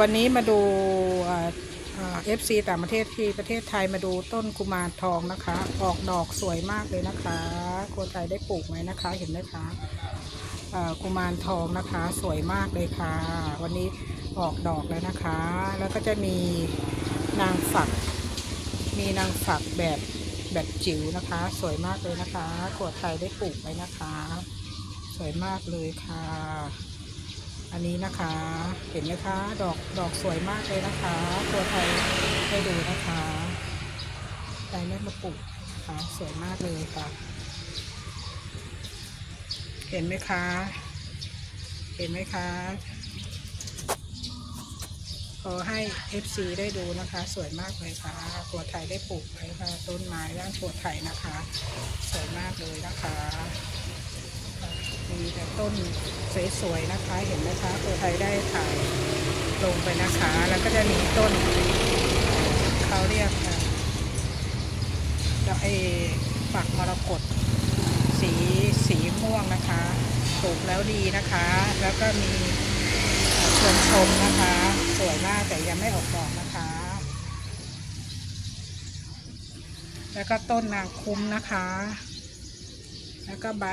วันนี้มาดูเอฟซีต่างประเทศที่ประเทศไทยมาดูต้นกุมารทองนะคะ ออกดอกสวยมากเลยนะคะคนไทยได้ปลูกไหมนะคะ เห็นไหมคะกุมารทองนะคะ สวยมากเลยค่ะ วันนี้ออกดอกแล้วนะคะ แล้วก็จะมีนางฝัก มีนางฝักแบบแบบจิ๋วนะคะ สวยมากเลยนะคะขวดไทยได้ปลูกไว้นะคะ สวยมากเลยค่ะ อันนี้นะคะ เห็นไหมคะ ดอกดอกสวยมากเลยนะคะ ตัวไทยให้ดูนะคะไดเม็ดมะปลูกนะคะสวยมากเลยค่ะ เห็นไหมคะ เห็นไหมคะ ขอให้ FC ได้ดูนะคะ สวยมากเลยค่ะ ตัวไทยได้ปลูกไว้ค่ะ ต้นไม้ด้านตัวไทยนะคะ สวยมากเลยนะคะ มีแต่ต้น สวยๆนะคะ เห็นไหมคะตัวไทยได้ถ่ายลงไปนะคะ แล้วก็จะมีต้นเขาเรียกอะดอกไอ้ฝักมรกตสีสีม่วงนะคะปลูกแล้วดีนะคะ แล้วก็มีชวนชมนะคะ สวยมากแต่ยังไม่ออกดอกนะคะ แล้วก็ต้นนางคุ้มนะคะ แล้วก็ใบ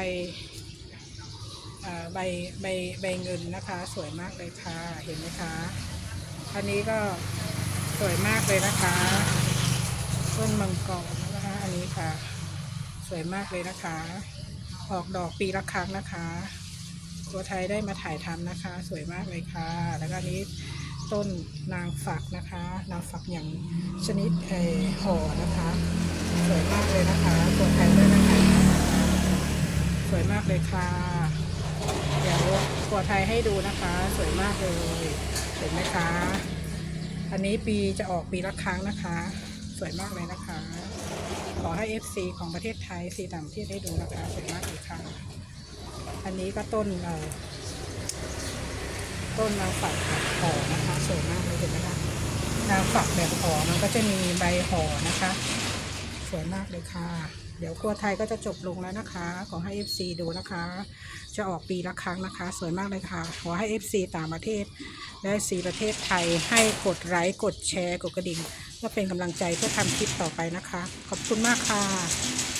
ใบใบใบเงินนะคะ สวยมากเลยค่ะเห็นไหมคะอันนี้ก็สวยมากเลยนะคะ ต้นมังกรนะคะอันนี้ค่ะ สวยมากเลยนะคะ ออกดอกปีละครั้งนะคะ ตัวไทยได้มาถ่ายทำนะคะ สวยมากเลยค่ะ แล้วก็นี้ต้นนางฝักนะคะ นางฝักอย่างชนิดเอห่อนะคะ สวยมากเลยนะคะตัวไทยได้มาถ่ายทำนะคะสวยมากเลยค่ะ ดี๋ยวตัวไทยให้ดูนะคะ สวยมากเลยเห็นไหมคะ อันนี้ปีจะออกปีละครั้งนะคะ สวยมากเลยนะคะ ขอให้ FC ของประเทศไทยสีต่างประเทศได้ดูนะคะ สวยมากเลยค่ะอันนี้ก็ต้นเอ่อต้นนางฝักแบบห่อนะคะสวยมากเลยเห็นไหมคะนางฝักแบบห่อมันก็จะมีใบห่อนะคะ สวยมากเลยค่ะ ดี๋ยวครัวไทยก็จะจบลงแล้วนะคะ ขอให้ FC ดูนะคะ จะออกปีละครั้งนะคะ สวยมากเลยค่ะ ขอให้ FC ต่างประเทศ และสีประเทศไทยให้กดไลค์กดแชร์กดกระดิ่งเพื่อเป็นกำลังใจเพื่อทำคลิปต่อไปนะคะ ขอบคุณมากค่ะ